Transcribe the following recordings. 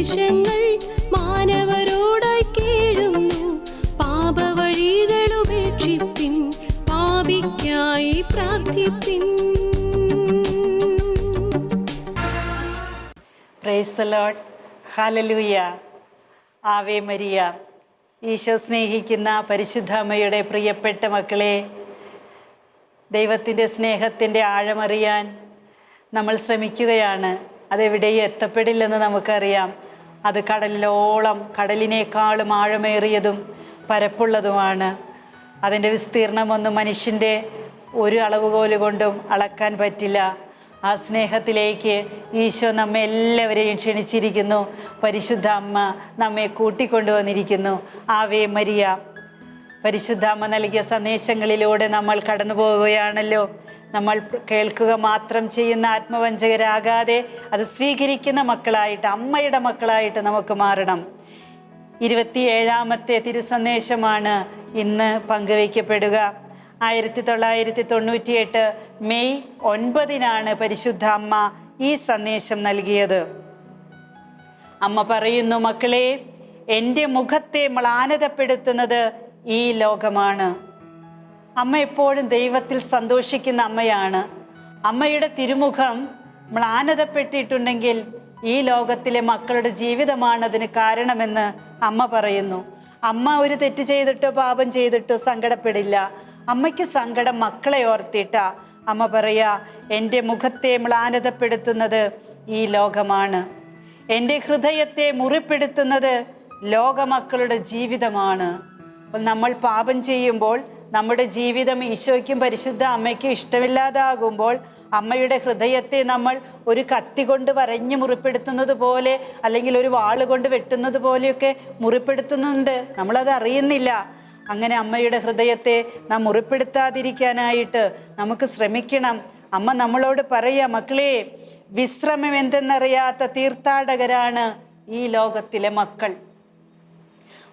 ഉപദേശങ്ങൾ മാനവരോടായി കേഴുന്നു. പാപവഴികൾ ഉപേക്ഷിപ്പിൻ പാപിക്കായി പ്രാർത്ഥിപ്പിൻ. Praise the Lord hallelujah Ave Maria. Eesho സ്നേഹിക്കുന്ന പരിശുദ്ധ അമ്മയുടെ പ്രിയപ്പെട്ട മക്കളെ ദൈവത്തിന്റെ സ്നേഹത്തിന്റെ ആഴമറിയാൻ നമ്മൾ ശ്രമിക്കുകയാണ്. അതെവിടെയും എത്തപ്പെടില്ലെന്ന് നമുക്കറിയാം. അത് കടലിലോളം കടലിനേക്കാളും ആഴമേറിയതും പരപ്പുള്ളതുമാണ്. അതിന്റെ വിസ്തീർണമൊന്നും മനുഷ്യന്റെ ഒരു അളവുകോൽ കൊണ്ടും അളക്കാൻ പറ്റില്ല. ആ സ്നേഹത്തിലേക്ക് ഈശോ നമ്മെ എല്ലാവരെയും ക്ഷണിച്ചിരിക്കുന്നു. പരിശുദ്ധ അമ്മ നമ്മെ കൂട്ടിക്കൊണ്ടുവന്നിരിക്കുന്നു. Ave Maria. പരിശുദ്ധ അമ്മ നൽകിയ സന്ദേശങ്ങളിലൂടെ നമ്മൾ കടന്നു പോവുകയാണല്ലോ നമ്മൾ കേൾക്കുക മാത്രം ചെയ്യുന്ന ആത്മവഞ്ചകരാകാതെ അത് സ്വീകരിക്കുന്ന മക്കളായിട്ട് അമ്മയുടെ മക്കളായിട്ട് നമുക്ക് മാറണം. ഇരുപത്തിയേഴാമത്തെ തിരുസന്ദേശമാണ് ഇന്ന് പങ്കുവയ്ക്കപ്പെടുക. ആയിരത്തി തൊള്ളായിരത്തി തൊണ്ണൂറ്റിയെട്ട് മെയ് ഒൻപതിനാണ് പരിശുദ്ധ അമ്മ ഈ സന്ദേശം നൽകിയത്. അമ്മ പറയുന്നു മക്കളെ എന്റെ മുഖത്തെ മ്ലാനതപ്പെടുത്തുന്നത് ഈ ലോകമാണ്. അമ്മ എപ്പോഴും ദൈവത്തിൽ സന്തോഷിക്കുന്ന അമ്മയാണ്. അമ്മയുടെ തിരുമുഖം മ്ലാനതപ്പെട്ടിട്ടുണ്ടെങ്കിൽ ഈ ലോകത്തിലെ മക്കളുടെ ജീവിതമാണ് അതിന് കാരണമെന്ന് അമ്മ പറയുന്നു. അമ്മ ഒരു തെറ്റ് ചെയ്തിട്ടോ പാപം ചെയ്തിട്ടോ സങ്കടപ്പെടില്ല. അമ്മയ്ക്ക് സങ്കടം മക്കളെ ഓർത്തിട്ട. അമ്മ പറയാ എന്റെ മുഖത്തെ മ്ലാനതപ്പെടുത്തുന്നത് ഈ ലോകമാണ്. എന്റെ ഹൃദയത്തെ മുറിപ്പെടുത്തുന്നത് ലോകമക്കളുടെ ജീവിതമാണ്. നമ്മൾ പാപം ചെയ്യുമ്പോൾ നമ്മുടെ ജീവിതം ഈശോയ്ക്കും പരിശുദ്ധ അമ്മയ്ക്കും ഇഷ്ടമില്ലാതാകുമ്പോൾ അമ്മയുടെ ഹൃദയത്തെ നമ്മൾ ഒരു കത്തി കൊണ്ട് വരഞ്ഞ് മുറിപ്പെടുത്തുന്നത് പോലെ അല്ലെങ്കിൽ ഒരു വാൾ കൊണ്ട് വെട്ടുന്നത് പോലെയൊക്കെ മുറിപ്പെടുത്തുന്നുണ്ട്. നമ്മളത് അറിയുന്നില്ല. അങ്ങനെ അമ്മയുടെ ഹൃദയത്തെ നാം മുറിപ്പെടുത്താതിരിക്കാനായിട്ട് നമുക്ക് ശ്രമിക്കണം. അമ്മ നമ്മളോട് പറയുക മക്കളെ വിശ്രമം എന്തെന്നറിയാത്ത തീർത്ഥാടകരാണ് ഈ ലോകത്തിലെ മക്കൾ.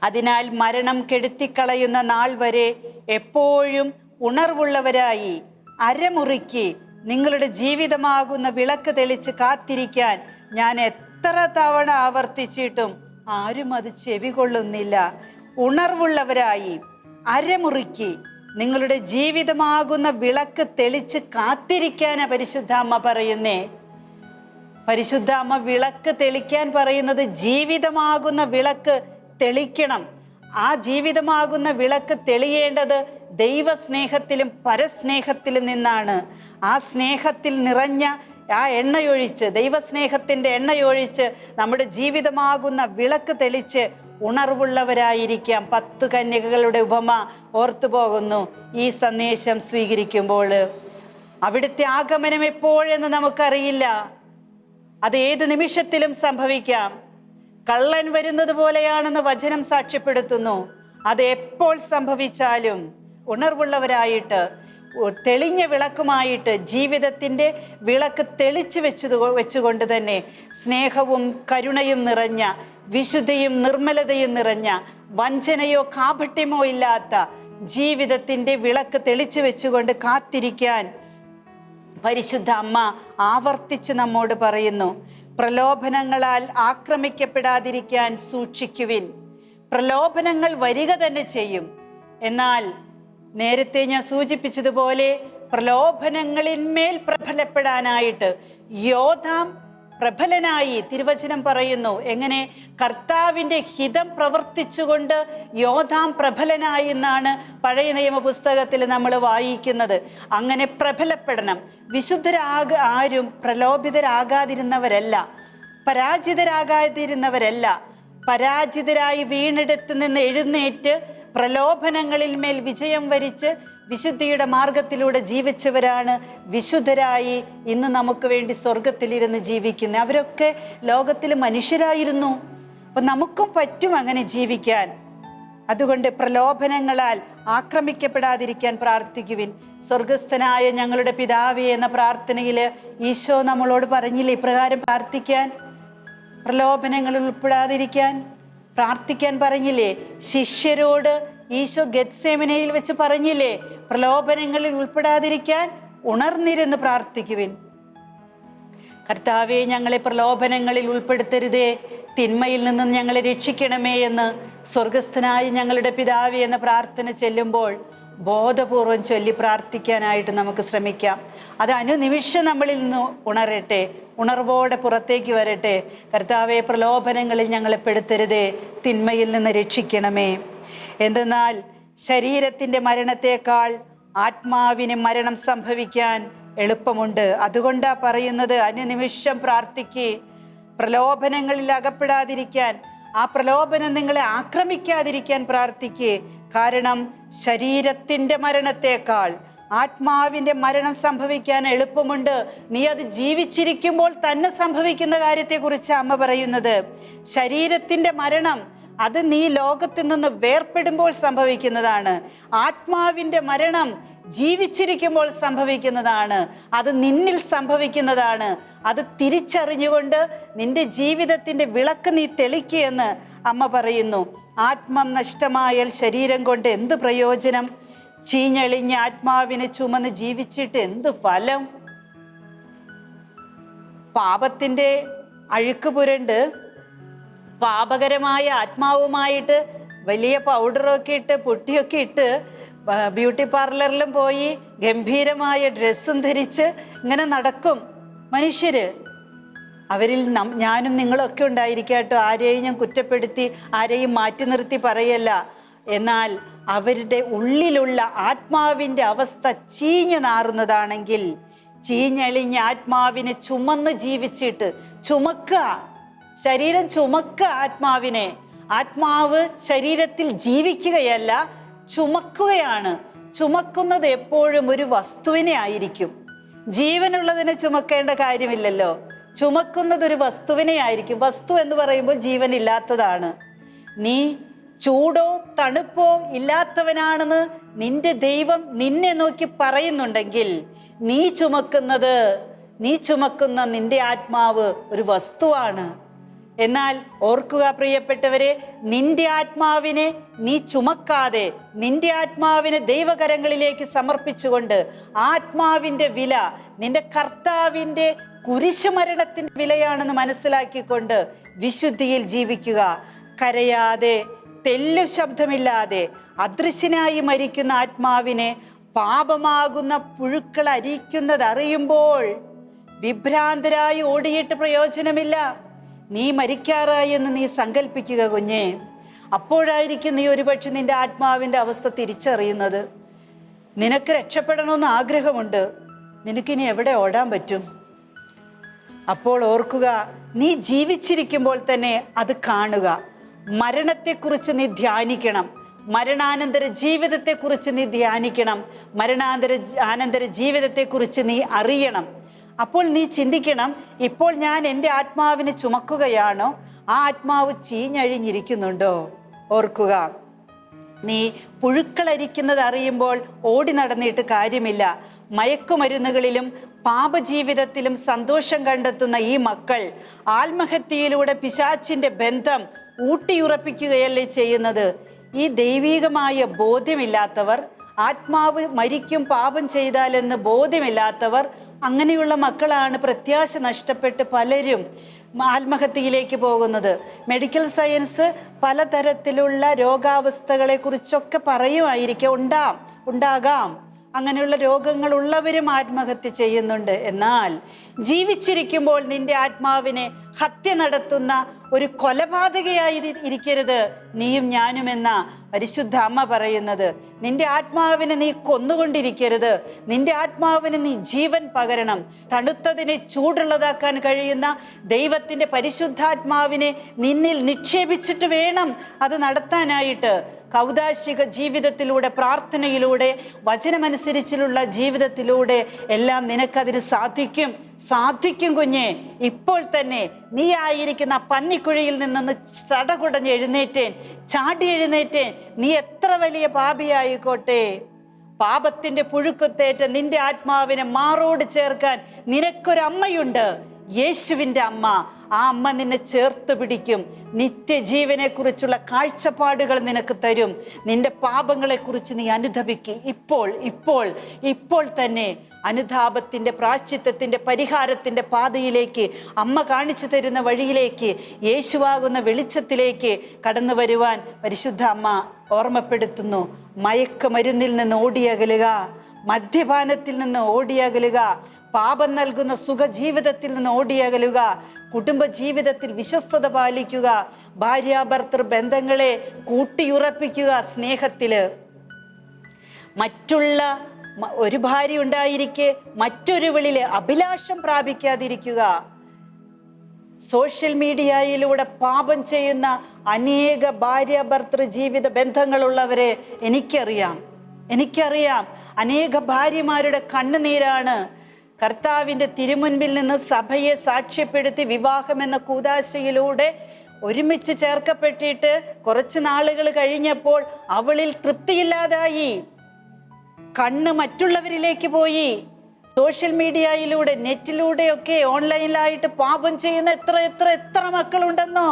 അതിനാൽ മരണം കെടുത്തിക്കളയുന്ന നാൾ വരെ എപ്പോഴും ഉണർവുള്ളവരായി അരമുറിക്ക് നിങ്ങളുടെ ജീവിതമാകുന്ന വിളക്ക് തെളിച്ച് കാത്തിരിക്കാൻ ഞാൻ എത്ര തവണ ആവർത്തിച്ചിട്ടും ആരും അത് ചെവികൊള്ളുന്നില്ല. ഉണർവുള്ളവരായി അരമുറിക്ക് നിങ്ങളുടെ ജീവിതമാകുന്ന വിളക്ക് തെളിച്ച് കാത്തിരിക്കാനാ പരിശുദ്ധ അമ്മ പറയുന്നേ. പരിശുദ്ധ അമ്മ വിളക്ക് തെളിക്കാൻ പറയുന്നത് ജീവിതമാകുന്ന വിളക്ക് തെളിക്കണം ആ ജീവിതമാകുന്ന വിളക്ക് തെളിയേണ്ടത് ദൈവസ്നേഹത്തിലും പരസ്നേഹത്തിലും നിന്നാണ്. ആ സ്നേഹത്തിൽ നിറഞ്ഞ ആ എണ്ണയൊഴിച്ച് ദൈവസ്നേഹത്തിന്റെ എണ്ണയൊഴിച്ച് നമ്മുടെ ജീവിതമാകുന്ന വിളക്ക് തെളിച്ച് ഉണർവുള്ളവരായിരിക്കാം. പത്തു കന്യകകളുടെ ഉപമ ഓർത്തു പോകുന്നു. ഈ സന്ദേശം സ്വീകരിക്കുമ്പോൾ അവിടുത്തെ ആഗമനം എപ്പോഴെന്ന് നമുക്കറിയില്ല. അത് ഏത് നിമിഷത്തിലും സംഭവിക്കാം. കള്ളൻ വരുന്നത് പോലെയാണെന്ന് വചനം സാക്ഷ്യപ്പെടുത്തുന്നു. അത് എപ്പോൾ സംഭവിച്ചാലും ഉണർവുള്ളവരായിട്ട് തെളിഞ്ഞ വിളക്കുമായിട്ട് ജീവിതത്തിന്റെ വിളക്ക് തെളിച്ചു വെച്ചത് വെച്ചുകൊണ്ട് തന്നെ സ്നേഹവും കരുണയും നിറഞ്ഞ വിശുദ്ധിയും നിർമ്മലതയും നിറഞ്ഞ വഞ്ചനയോ കാപട്യമോ ഇല്ലാത്ത ജീവിതത്തിന്റെ വിളക്ക് തെളിച്ചു വെച്ചുകൊണ്ട് കാത്തിരിക്കാൻ പരിശുദ്ധ അമ്മ ആവർത്തിച്ച് നമ്മോട് പറയുന്നു. പ്രലോഭനങ്ങളാൽ ആക്രമിക്കപ്പെടാതിരിക്കാൻ സൂക്ഷിക്കുവിൻ. പ്രലോഭനങ്ങൾ വരിക തന്നെ ചെയ്യും. എന്നാൽ നേരത്തെ ഞാൻ സൂചിപ്പിച്ചതുപോലെ പ്രലോഭനങ്ങളിന്മേൽ പ്രബലപ്പെടാനായിട്ട് യോധാം പ്രബലനായി തിരുവചനം പറയുന്നു. എങ്ങനെ? കർത്താവിന്റെ ഹിതം പ്രവർത്തിച്ചുകൊണ്ട് യോധാം പ്രബലനായി എന്നാണ് പഴയ നിയമ പുസ്തകത്തിൽ നമ്മൾ വായിക്കുന്നത്. അങ്ങനെ പ്രബലപ്പെടണം. വിശുദ്ധരാക ആരും പ്രലോഭിതരാകാതിരുന്നവരല്ല. പരാജിതരാകാതിരുന്നവരല്ല. പരാജിതരായി വീണെടുത്ത് നിന്ന് എഴുന്നേറ്റ് പ്രലോഭനങ്ങളിൽ മേൽ വിജയം വരിച്ച് വിശുദ്ധിയുടെ മാർഗത്തിലൂടെ ജീവിച്ചവരാണ് വിശുദ്ധരായി ഇന്ന് നമുക്ക് വേണ്ടി സ്വർഗത്തിലിരുന്ന് ജീവിക്കുന്നത്. അവരൊക്കെ ലോകത്തിൽ മനുഷ്യരായിരുന്നു. അപ്പം നമുക്കും പറ്റും അങ്ങനെ ജീവിക്കാൻ. അതുകൊണ്ട് പ്രലോഭനങ്ങളാൽ ആക്രമിക്കപ്പെടാതിരിക്കാൻ പ്രാർത്ഥിക്കുവിൻ. സ്വർഗസ്ഥനായ ഞങ്ങളുടെ പിതാവേ എന്ന പ്രാർത്ഥനയിൽ ഈശോ നമ്മളോട് പറഞ്ഞില്ലേ ഇപ്രകാരം പ്രാർത്ഥിക്കാൻ? പ്രലോഭനങ്ങളിൽ ഉൾപ്പെടാതിരിക്കാൻ. പ്രാർത്ഥിക്കാൻ പറഞ്ഞില്ലേ? ശിഷ്യരോട് ഈശോ ഗത്സേമനയിൽ വെച്ച് പറഞ്ഞില്ലേ? പ്രലോഭനങ്ങളിൽ ഉൾപ്പെടാതിരിക്കാൻ ഉണർന്നിരുന്ന് പ്രാർത്ഥിക്കുവിൻ. കർത്താവെ ഞങ്ങളെ പ്രലോഭനങ്ങളിൽ ഉൾപ്പെടുത്തരുതേ. തിന്മയിൽ നിന്ന് ഞങ്ങളെ രക്ഷിക്കണമേ എന്ന് സ്വർഗസ്ഥനായി ഞങ്ങളുടെ പിതാവ് എന്ന പ്രാർത്ഥന ചെല്ലുമ്പോൾ ബോധപൂർവം ചൊല്ലി പ്രാർത്ഥിക്കാനായിട്ട് നമുക്ക് ശ്രമിക്കാം. അത് അനുനിമിഷം നമ്മളിൽ നിന്ന് ഉണരട്ടെ ഉണർവോടെ പുറത്തേക്ക് വരട്ടെ. കർത്താവെ പ്രലോഭനങ്ങളിൽ ഞങ്ങളെ പെടുത്തരുതേ തിന്മയിൽ നിന്ന് രക്ഷിക്കണമേ. എന്തെന്നാൽ ശരീരത്തിന്റെ മരണത്തേക്കാൾ ആത്മാവിന് മരണം സംഭവിക്കാൻ എളുപ്പമുണ്ട്. അതുകൊണ്ടാണ് പറയുന്നത് അനുനിമിഷം പ്രാർത്ഥിക്ക് പ്രലോഭനങ്ങളിൽ അകപ്പെടാതിരിക്കാൻ. ആ പ്രലോഭനം നിങ്ങളെ ആക്രമിക്കാതിരിക്കാൻ പ്രാർത്ഥിക്കേ. കാരണം ശരീരത്തിന്റെ മരണത്തേക്കാൾ ആത്മാവിന്റെ മരണം സംഭവിക്കാൻ എളുപ്പമുണ്ട്. നീ അത് ജീവിച്ചിരിക്കുമ്പോൾ തന്നെ സംഭവിക്കുന്ന കാര്യത്തെക്കുറിച്ച് അമ്മ പറയുന്നത്. ശരീരത്തിന്റെ മരണം അത് നീ ലോകത്തിൽ നിന്ന് വേർപ്പെടുമ്പോൾ സംഭവിക്കുന്നതാണ്. ആത്മാവിന്റെ മരണം ജീവിച്ചിരിക്കുമ്പോൾ സംഭവിക്കുന്നതാണ്. അത് നിന്നിൽ സംഭവിക്കുന്നതാണ്. അത് തിരിച്ചറിഞ്ഞുകൊണ്ട് നിന്റെ ജീവിതത്തിന്റെ വിളക്ക് നീ തെളിക്കുകയെന്ന് അമ്മ പറയുന്നു. ആത്മം നഷ്ടമായാൽ ശരീരം കൊണ്ട് എന്ത് പ്രയോജനം? ചീഞ്ഞളിഞ്ഞ ആത്മാവിനെ ചുമന്ന് ജീവിച്ചിട്ട് എന്ത് ഫലം? പാപത്തിന്റെ അഴുക്ക് പുരണ്ട് പാപകരമായ ആത്മാവുമായിട്ട് വലിയ പൗഡറൊക്കെ ഇട്ട് പൊട്ടിയൊക്കെ ഇട്ട് ബ്യൂട്ടി പാർലറിലും പോയി ഗംഭീരമായ ഡ്രസ്സും ധരിച്ച് ഇങ്ങനെ നടക്കും. മനുഷ്യര് അവരിൽ നം ഞാനും നിങ്ങളൊക്കെ ഉണ്ടായിരിക്കട്ടോ ആരെയും ഞാൻ കുറ്റപ്പെടുത്തി ആരെയും മാറ്റി നിർത്തി പറയല്ല. എന്നാൽ അവരുടെ ഉള്ളിലുള്ള ആത്മാവിന്റെ അവസ്ഥ ചീഞ്ഞു നാറുന്നതാണെങ്കിൽ ചീഞ്ഞളിഞ്ഞ ആത്മാവിനെ ചുമന്ന് ജീവിച്ചിട്ട് ചുമക്കുക. ശരീരം ചുമക്ക ആത്മാവിനെ. ആത്മാവ് ശരീരത്തിൽ ജീവിക്കുകയല്ല ചുമക്കുകയാണ്. ചുമക്കുന്നത് എപ്പോഴും ഒരു വസ്തുവിനെ ആയിരിക്കും. ജീവനുള്ളതിനെ ചുമക്കേണ്ട കാര്യമില്ലല്ലോ. ചുമക്കുന്നത് ഒരു വസ്തുവിനെ ആയിരിക്കും. വസ്തു എന്ന് പറയുമ്പോൾ ജീവനില്ലാത്തതാണ്. നീ ചൂടോ തണുപ്പോ ഇല്ലാത്തവനാണെന്ന് നിന്റെ ദൈവം നിന്നെ നോക്കി പറയുന്നുണ്ടെങ്കിൽ നീ ചുമക്കുന്നത് നീ ചുമക്കുന്ന നിന്റെ ആത്മാവ് ഒരു വസ്തുവാണ്. എന്നാൽ ഓർക്കുക പ്രിയപ്പെട്ടവരെ നിന്റെ ആത്മാവിനെ നീ ചുമക്കാതെ നിന്റെ ആത്മാവിനെ ദൈവകരങ്ങളിലേക്ക് സമർപ്പിച്ചുകൊണ്ട് ആത്മാവിന്റെ വില നിന്റെ കർത്താവിന്റെ കുരിശുമരണത്തിന്റെ വിലയാണെന്ന് മനസ്സിലാക്കിക്കൊണ്ട് വിശുദ്ധിയിൽ ജീവിക്കുക. കരയാതെ തെല്ലു ശബ്ദമില്ലാതെ അദൃശ്യനായി മരിക്കുന്ന ആത്മാവിനെ പാപമാകുന്ന പുഴുക്കൾ അരിക്കുന്നത് അറിയുമ്പോൾ വിഭ്രാന്തരായി ഓടിയിട്ട് പ്രയോജനമില്ല. നീ മരിക്കാറായി എന്ന് നീ സങ്കല്പിക്കുക കുഞ്ഞെ. അപ്പോഴായിരിക്കും നീ ഒരുപക്ഷെ നിന്റെ ആത്മാവിന്റെ അവസ്ഥ തിരിച്ചറിയുന്നത്. നിനക്ക് രക്ഷപ്പെടണമെന്ന് ആഗ്രഹമുണ്ട്. നിനക്കിനി എവിടെ ഓടാൻ പറ്റും? അപ്പോൾ ഓർക്കുക നീ ജീവിച്ചിരിക്കുമ്പോൾ തന്നെ അത് കാണുക. മരണത്തെക്കുറിച്ച് നീ ധ്യാനിക്കണം. മരണാനന്തര ജീവിതത്തെക്കുറിച്ച് നീ ധ്യാനിക്കണം. മരണാന്തര ആനന്തര ജീവിതത്തെക്കുറിച്ച് നീ അറിയണം. അപ്പോൾ നീ ചിന്തിക്കണം ഇപ്പോൾ ഞാൻ എന്റെ ആത്മാവിനെ ചുമക്കുകയാണോ? ആ ആത്മാവ് ചീഞ്ഞഴിഞ്ഞിരിക്കുന്നുണ്ടോ? ഓർക്കുക നീ പുഴുക്കളരിക്കുന്നത് അറിയുമ്പോൾ ഓടി നടന്നിട്ട് കാര്യമില്ല. മയക്കുമരുന്നുകളിലും പാപജീവിതത്തിലും സന്തോഷം കണ്ടെത്തുന്ന ഈ മക്കൾ ആത്മഹത്യയിലൂടെ പിശാച്ചിന്റെ ബന്ധം ഊട്ടിയുറപ്പിക്കുകയല്ലേ ചെയ്യുന്നത്? ഈ ദൈവീകമായ ബോധ്യമില്ലാത്തവർ ആത്മാവ് മരിക്കും പാപം ചെയ്താലെന്ന് ബോധ്യമില്ലാത്തവർ അങ്ങനെയുള്ള മക്കളാണ് പ്രത്യാശ നഷ്ടപ്പെട്ട് പലരും ആത്മഹത്യയിലേക്ക് പോകുന്നത്. മെഡിക്കൽ സയൻസ് പലതരത്തിലുള്ള രോഗാവസ്ഥകളെ കുറിച്ചൊക്കെ പറയുമായിരിക്കും ഉണ്ടാം ഉണ്ടാകാം. അങ്ങനെയുള്ള രോഗങ്ങളുള്ളവരും ആത്മഹത്യ ചെയ്യുന്നുണ്ട്. എന്നാൽ ജീവിച്ചിരിക്കുമ്പോൾ നിന്റെ ആത്മാവിനെ ഹത്യ നടത്തുന്ന ഒരു കൊലപാതകയായി ഇരി- ഇരിക്കരുത്. നീയും ഞാനും എന്ന പരിശുദ്ധ അമ്മ പറയുന്നത്. നിന്റെ ആത്മാവിനെ നീ കൊന്നുകൊണ്ടിരിക്കരുത്. നിന്റെ ആത്മാവിന് നീ ജീവൻ പകരണം. തണുത്തതിനെ ചൂടുള്ളതാക്കാൻ കഴിയുന്ന ദൈവത്തിന്റെ പരിശുദ്ധാത്മാവിനെ നിന്നിൽ നിക്ഷേപിച്ചിട്ട് വേണം അത് നടത്താനായിട്ട്. കൗതാശിക ജീവിതത്തിലൂടെ പ്രാർത്ഥനയിലൂടെ വചനമനുസരിച്ചിലുള്ള ജീവിതത്തിലൂടെ എല്ലാം നിനക്കതിന് സാധിക്കും. സാധിക്കും കുഞ്ഞെ. ഇപ്പോൾ തന്നെ നീ ആയിരിക്കുന്ന പന്നിക്കുഴിയിൽ നിന്നൊന്ന് ചടകുടഞ്ഞ് എഴുന്നേറ്റേൻ ചാടി എഴുന്നേറ്റേൻ നീ എത്ര വലിയ പാപിയായിക്കോട്ടെ? പാപത്തിന്റെ പുഴുക്കുത്തേറ്റ നിന്റെ ആത്മാവിനെ മാറോട് ചേർക്കാൻ നിനക്കൊരമ്മയുണ്ട്. യേശുവിന്റെ അമ്മ. ആ അമ്മ നിന്നെ ചേർത്ത് പിടിക്കും. നിത്യജീവനെ കുറിച്ചുള്ള കാഴ്ചപ്പാടുകൾ നിനക്ക് തരും. നിന്റെ പാപങ്ങളെക്കുറിച്ച് നീ അനുധപിക്കും ഇപ്പോൾ ഇപ്പോൾ ഇപ്പോൾ തന്നെ അനുതാപത്തിന്റെ പ്രാശ്ചിത്വത്തിന്റെ പരിഹാരത്തിന്റെ പാതയിലേക്ക് അമ്മ കാണിച്ചു തരുന്ന വഴിയിലേക്ക് യേശുവാകുന്ന വെളിച്ചത്തിലേക്ക് കടന്നു വരുവാൻ പരിശുദ്ധ അമ്മ ഓർമ്മപ്പെടുത്തുന്നു. മയക്കുമരുന്നിൽ നിന്ന് ഓടിയകലുക. മദ്യപാനത്തിൽ നിന്ന് ഓടിയകലുക. പാപം നൽകുന്ന സുഖജീവിതത്തിൽ നിന്ന് ഓടിയകലുക കുടുംബജീവിതത്തിൽ വിശ്വസ്തത പാലിക്കുക ഭാര്യാഭർത്തൃ ബന്ധങ്ങളെ കൂട്ടിയുറപ്പിക്കുക സ്നേഹത്തിൽ. മറ്റുള്ള ഒരു ഭാര്യ ഉണ്ടായിരിക്കെ മറ്റൊരുവളിൽ അഭിലാഷം പ്രാപിക്കാതിരിക്കുക. സോഷ്യൽ മീഡിയയിലൂടെ പാപം ചെയ്യുന്ന അനേക ഭാര്യ ഭർത്തൃ ജീവിത ബന്ധങ്ങളുള്ളവരെ എനിക്കറിയാം. എനിക്കറിയാം. അനേക ഭാര്യമാരുടെ കണ്ണുനീരാണ് കർത്താവിന്റെ തിരുമുൻപിൽ നിന്ന് സഭയെ സാക്ഷ്യപ്പെടുത്തി വിവാഹം എന്ന കൂതാശയിലൂടെ ഒരുമിച്ച് ചേർക്കപ്പെട്ടിട്ട് കുറച്ച് നാളുകൾ കഴിഞ്ഞപ്പോൾ അവളിൽ തൃപ്തിയില്ലാതായി. കണ്ണ് മറ്റുള്ളവരിലേക്ക് പോയി. സോഷ്യൽ മീഡിയയിലൂടെ നെറ്റിലൂടെയൊക്കെ ഓൺലൈനിലായിട്ട് പാപം ചെയ്യുന്ന എത്ര എത്ര എത്ര മക്കളുണ്ടെന്നോ?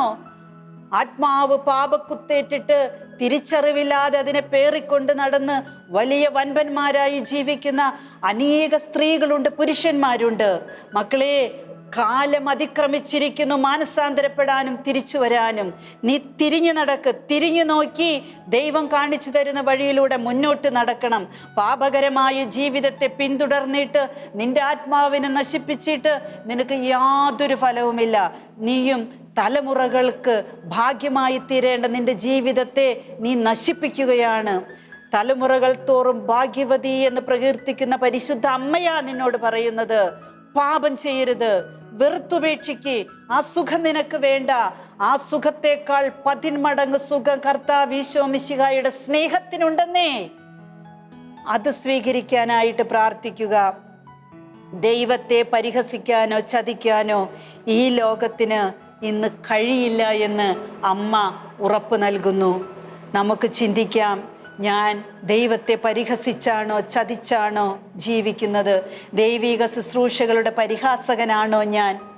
ആത്മാവ് പാപക്കുത്തേറ്റിട്ട് തിരിച്ചറിവില്ലാതെ അതിനെ പേറിക്കൊണ്ട് നടന്ന് വലിയ വൻപന്മാരായി ജീവിക്കുന്ന അനേക സ്ത്രീകളുണ്ട് പുരുഷന്മാരുണ്ട്. മക്കളെ കാലം അതിക്രമിച്ചിരിക്കുന്നു മാനസാന്തരപ്പെടാനും തിരിച്ചു വരാനും. നീ തിരിഞ്ഞു നടക്ക് തിരിഞ്ഞു നോക്കി ദൈവം കാണിച്ചു തരുന്ന വഴിയിലൂടെ മുന്നോട്ട് നടക്കണം. പാപകരമായ ജീവിതത്തെ പിന്തുടർന്നിട്ട് നിന്റെ ആത്മാവിനെ നശിപ്പിച്ചിട്ട് നിനക്ക് യാതൊരു ഫലവുമില്ല. നീയും തലമുറകൾക്ക് ഭാഗ്യമായി തീരേണ്ട നിന്റെ ജീവിതത്തെ നീ നശിപ്പിക്കുകയാണ്. തലമുറകൾ തോറും ഭാഗ്യവതി എന്ന് പ്രകീർത്തിക്കുന്ന പരിശുദ്ധ അമ്മയാ നിന്നോട് പറയുന്നത് പാപം ചെയ്യരുത് വെറുത്തുപേക്ഷിക്ക് ആ സുഖം നിനക്ക് വേണ്ട. ആ സുഖത്തേക്കാൾ പതിന്മടങ്ങ് സുഖം കർത്താവ് ഈശോമിശിഹായുടെ സ്നേഹത്തിനുണ്ടെന്നേ. അത് സ്വീകരിക്കാനായിട്ട് പ്രാർത്ഥിക്കുക. ദൈവത്തെ പരിഹസിക്കാനോ ചതിക്കാനോ ഈ ലോകത്തിന് ഇന്ന് കഴിയില്ല എന്ന് അമ്മ ഉറപ്പ് നൽകുന്നു. നമുക്ക് ചിന്തിക്കാം ഞാൻ ദൈവത്തെ പരിഹസിച്ചാണോ ചതിച്ചാണോ ജീവിക്കുന്നത്? ദൈവിക ശുശ്രൂഷകളുടെ പരിഹാസകനാണോ ഞാൻ?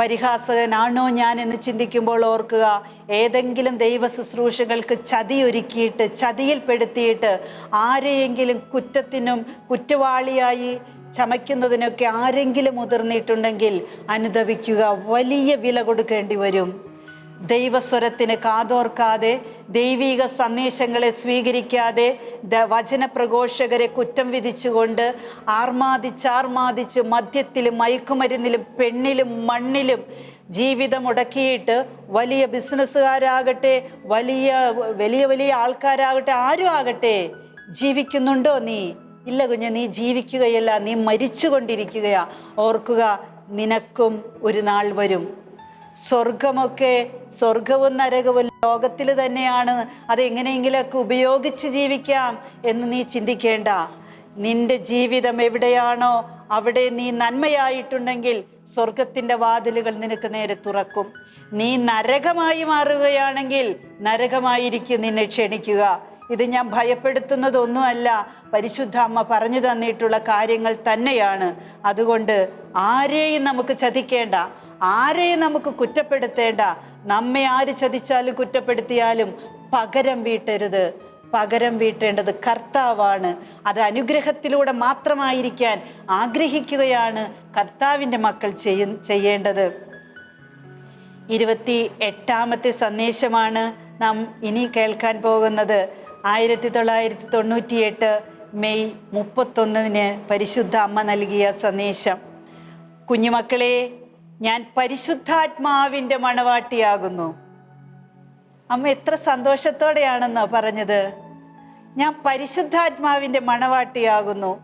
പരിഹാസകനാണോ ഞാൻ എന്ന് ചിന്തിക്കുമ്പോൾ ഓർക്കുക ഏതെങ്കിലും ദൈവ ശുശ്രൂഷകൾക്ക് ചതിയൊരുക്കിയിട്ട് ചതിയിൽപ്പെടുത്തിയിട്ട് ആരെയെങ്കിലും കുറ്റത്തിനും കുറ്റവാളിയായി ചമയ്ക്കുന്നതിനൊക്കെ ആരെങ്കിലും മുതിർന്നിട്ടുണ്ടെങ്കിൽ അനുദപിക്കുക. വലിയ വില കൊടുക്കേണ്ടി വരും. ദൈവസ്വരത്തിന് കാതോർക്കാതെ ദൈവീക സന്ദേശങ്ങളെ സ്വീകരിക്കാതെ വചനപ്രഘോഷകരെ കുറ്റം വിധിച്ചുകൊണ്ട് ആർമാദിച്ചാർമാദിച്ച് ആർമാദിച്ച് മദ്യത്തിലും മയക്കുമരുന്നിലും പെണ്ണിലും മണ്ണിലും ജീവിതം മുടക്കിയിട്ട് വലിയ ബിസിനസ്സുകാരാകട്ടെ വലിയ വലിയ വലിയ ആൾക്കാരാകട്ടെ ആരും ആകട്ടെ ജീവിക്കുന്നുണ്ടോ നീ? ഇല്ല കുഞ്ഞ് നീ ജീവിക്കുകയല്ല നീ മരിച്ചുകൊണ്ടിരിക്കുകയാ. ഓർക്കുക നിനക്കും ഒരു നാൾ വരും. സ്വർഗമൊക്കെ സ്വർഗവും നരകവും ലോകത്തിൽ തന്നെയാണ്. അതെങ്ങനെയെങ്കിലൊക്കെ ഉപയോഗിച്ച് ജീവിക്കാം എന്ന് നീ ചിന്തിക്കേണ്ട. നിന്റെ ജീവിതം എവിടെയാണോ അവിടെ നീ നന്മയായിട്ടുണ്ടെങ്കിൽ സ്വർഗത്തിന്റെ വാതിലുകൾ നിനക്ക് നേരെ തുറക്കും. നീ നരകമായി മാറുകയാണെങ്കിൽ നരകമായിരിക്കും നിന്നെ ക്ഷണിക്കുക. ഇത് ഞാൻ ഭയപ്പെടുത്തുന്നതൊന്നുമല്ല. പരിശുദ്ധ അമ്മ പറഞ്ഞു തന്നിട്ടുള്ള കാര്യങ്ങൾ തന്നെയാണ്. അതുകൊണ്ട് ആരെയും നമുക്ക് ചതിക്കേണ്ട ആരെയും നമുക്ക് കുറ്റപ്പെടുത്തേണ്ട നമ്മെ ആര് ചതിച്ചാലും കുറ്റപ്പെടുത്തിയാലും പകരം വീട്ടരുത്. പകരം വീട്ടേണ്ടത് കർത്താവാണ്. അത് അനുഗ്രഹത്തിലൂടെ മാത്രമായിരിക്കാൻ ആഗ്രഹിക്കുകയാണ് കർത്താവിന്റെ മക്കൾ ചെയ്യ ചെയ്യേണ്ടത്. ഇരുപത്തി എട്ടാമത്തെ സന്ദേശമാണ് നാം ഇനി കേൾക്കാൻ പോകുന്നത്. ആയിരത്തി തൊള്ളായിരത്തി തൊണ്ണൂറ്റിയെട്ട് മെയ് മുപ്പത്തൊന്നിന് പരിശുദ്ധ അമ്മ നൽകിയ സന്ദേശം. കുഞ്ഞുമക്കളെ ഞാൻ പരിശുദ്ധാത്മാവിന്റെ മണവാട്ടിയാകുന്നു. അമ്മ എത്ര സന്തോഷത്തോടെയാണെന്നോ പറഞ്ഞത്. ഞാൻ പരിശുദ്ധാത്മാവിന്റെ മണവാട്ടിയാകുന്നു.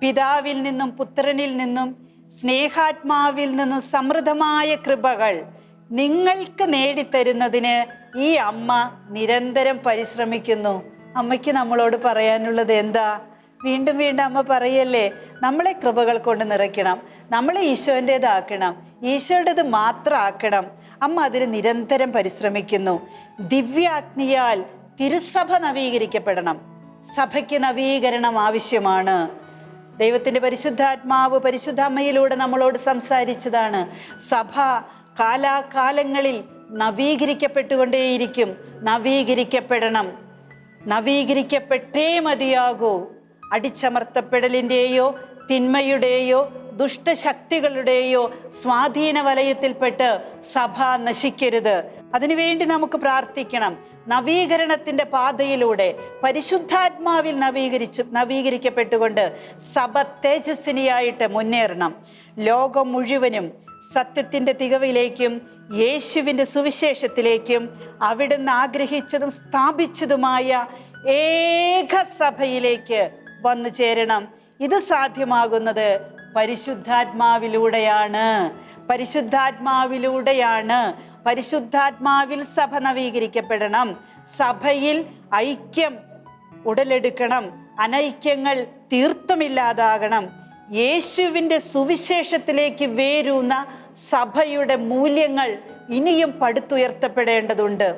പിതാവിൽ നിന്നും പുത്രനിൽ നിന്നും സ്നേഹാത്മാവിൽ നിന്നും സമൃദ്ധമായ കൃപകൾ നിങ്ങൾക്ക് നേടിത്തരുന്നതിന് ഈ അമ്മ നിരന്തരം പരിശ്രമിക്കുന്നു. അമ്മയ്ക്ക് നമ്മളോട് പറയാനുള്ളത് എന്താ? വീണ്ടും വീണ്ടും അമ്മ പറയല്ലേ നമ്മളെ കൃപകൾ കൊണ്ട് നിറയ്ക്കണം നമ്മളെ ഈശോന്റേതാക്കണം ഈശോയുടേത് മാത്രം ആക്കണം അമ്മ അതിന് നിരന്തരം പരിശ്രമിക്കുന്നു. ദിവ്യാഗ്നിയാൽ തിരുസഭ നവീകരിക്കപ്പെടണം. സഭയ്ക്ക് നവീകരണം ആവശ്യമാണ്. ദൈവത്തിന്റെ പരിശുദ്ധാത്മാവ് പരിശുദ്ധ അമ്മയിലൂടെ നമ്മളോട് സംസാരിച്ചതാണ്. സഭ കാലാകാലങ്ങളിൽ നവീകരിക്കപ്പെട്ടുകൊണ്ടേയിരിക്കും. നവീകരിക്കപ്പെടണം. നവീകരിക്കപ്പെട്ടേ മതിയാകൂ. അടിച്ചമർത്തപ്പെടലിന്റെയോ തിന്മയുടെയോ ദുഷ്ടശക്തികളുടെയോ സ്വാധീന വലയത്തിൽപ്പെട്ട് സഭ നശിക്കരുത്. അതിനുവേണ്ടി നമുക്ക് പ്രാർത്ഥിക്കണം. നവീകരണത്തിന്റെ പാതയിലൂടെ പരിശുദ്ധാത്മാവിൽ നവീകരിച്ചു നവീകരിക്കപ്പെട്ടുകൊണ്ട് സഭ തേജസ്വിനിയായിട്ട് മുന്നേറണം. ലോകം മുഴുവനും സത്യത്തിന്റെ തികവിലേക്കും യേശുവിന്റെ സുവിശേഷത്തിലേക്കും അവിടുന്ന് ആഗ്രഹിച്ചതും സ്ഥാപിച്ചതുമായ ഏക സഭയിലേക്ക് വന്നു ചേരണം. ഇത് സാധ്യമാകുന്നത് പരിശുദ്ധാത്മാവിലൂടെയാണ്. പരിശുദ്ധാത്മാവിലൂടെയാണ്. പരിശുദ്ധാത്മാവിൽ സഭ നവീകരിക്കപ്പെടണം. സഭയിൽ ഐക്യം ഉടലെടുക്കണം. അനൈക്യങ്ങൾ തീർത്തുമില്ലാതാകണം യേശുവിന്റെ സുവിശേഷത്തിലേക്ക് വേരൂന്ന സഭയുടെ മൂല്യങ്ങൾ ഇനിയും പടുത്തുയർത്തപ്പെടേണ്ടതുണ്ട്.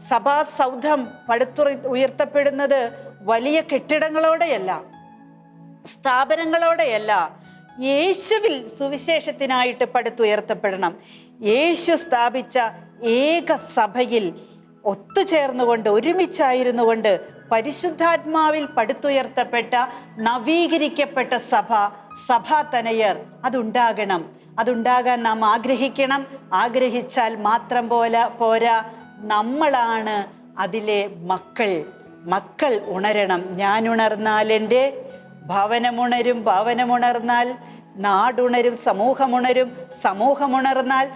സഭാ സൗധം പടുത്തു ഉയർത്തപ്പെടുന്നത് വലിയ കെട്ടിടങ്ങളോടെയല്ല സ്ഥാപനങ്ങളോടെയല്ല. യേശുവിൽ സുവിശേഷത്തിനായിട്ട് പടുത്തുയർത്തപ്പെടണം. യേശു സ്ഥാപിച്ച ഏക സഭയിൽ ഒത്തുചേർന്നുകൊണ്ട് ഒരുമിച്ചായിരുന്നു കൊണ്ട് പരിശുദ്ധാത്മാവിൽ പടുത്തുയർത്തപ്പെട്ട നവീകരിക്കപ്പെട്ട സഭ സഭാതനയർ അതുണ്ടാകണം. അതുണ്ടാകാൻ നാം ആഗ്രഹിക്കണം. ആഗ്രഹിച്ചാൽ മാത്രം പോലെ പോരാ. നമ്മളാണ് അതിലെ മക്കൾ. മക്കൾ ഉണരണം. ഞാൻ ഉണർന്നാൽ എന്റെ ഭവനമുണരും ഭവനമുണർന്നാൽ നാടുണരും സമൂഹമുണരും സമൂഹമുണർന്നാൽ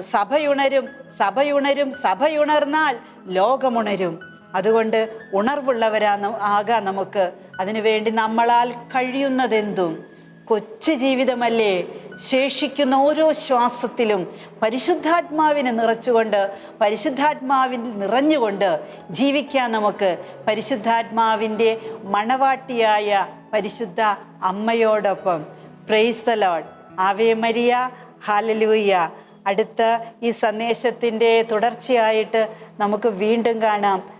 സഭയുണരും സഭയുണരും സഭയുണർന്നാൽ ലോകമുണരും. അതുകൊണ്ട് ഉണർവുള്ളവരാ ആകാം നമുക്ക്. അതിനുവേണ്ടി നമ്മളാൽ കഴിയുന്നതെന്തും. കൊച്ചു ജീവിതമല്ലേ? ശേഷിക്കുന്ന ഓരോ ശ്വാസത്തിലും പരിശുദ്ധാത്മാവിനെ നിറച്ചുകൊണ്ട് പരിശുദ്ധാത്മാവിൽ നിറഞ്ഞുകൊണ്ട് ജീവിക്കാൻ നമുക്ക് പരിശുദ്ധാത്മാവിന്റെ മണവാട്ടിയായ പരിശുദ്ധ അമ്മയോടൊപ്പം. Praise the Lord Ave Maria. Hallelujah അടുത്ത ഈ സന്ദേശത്തിന്റെ തുടർച്ചയായിട്ട് നമുക്ക് വീണ്ടും കാണാം.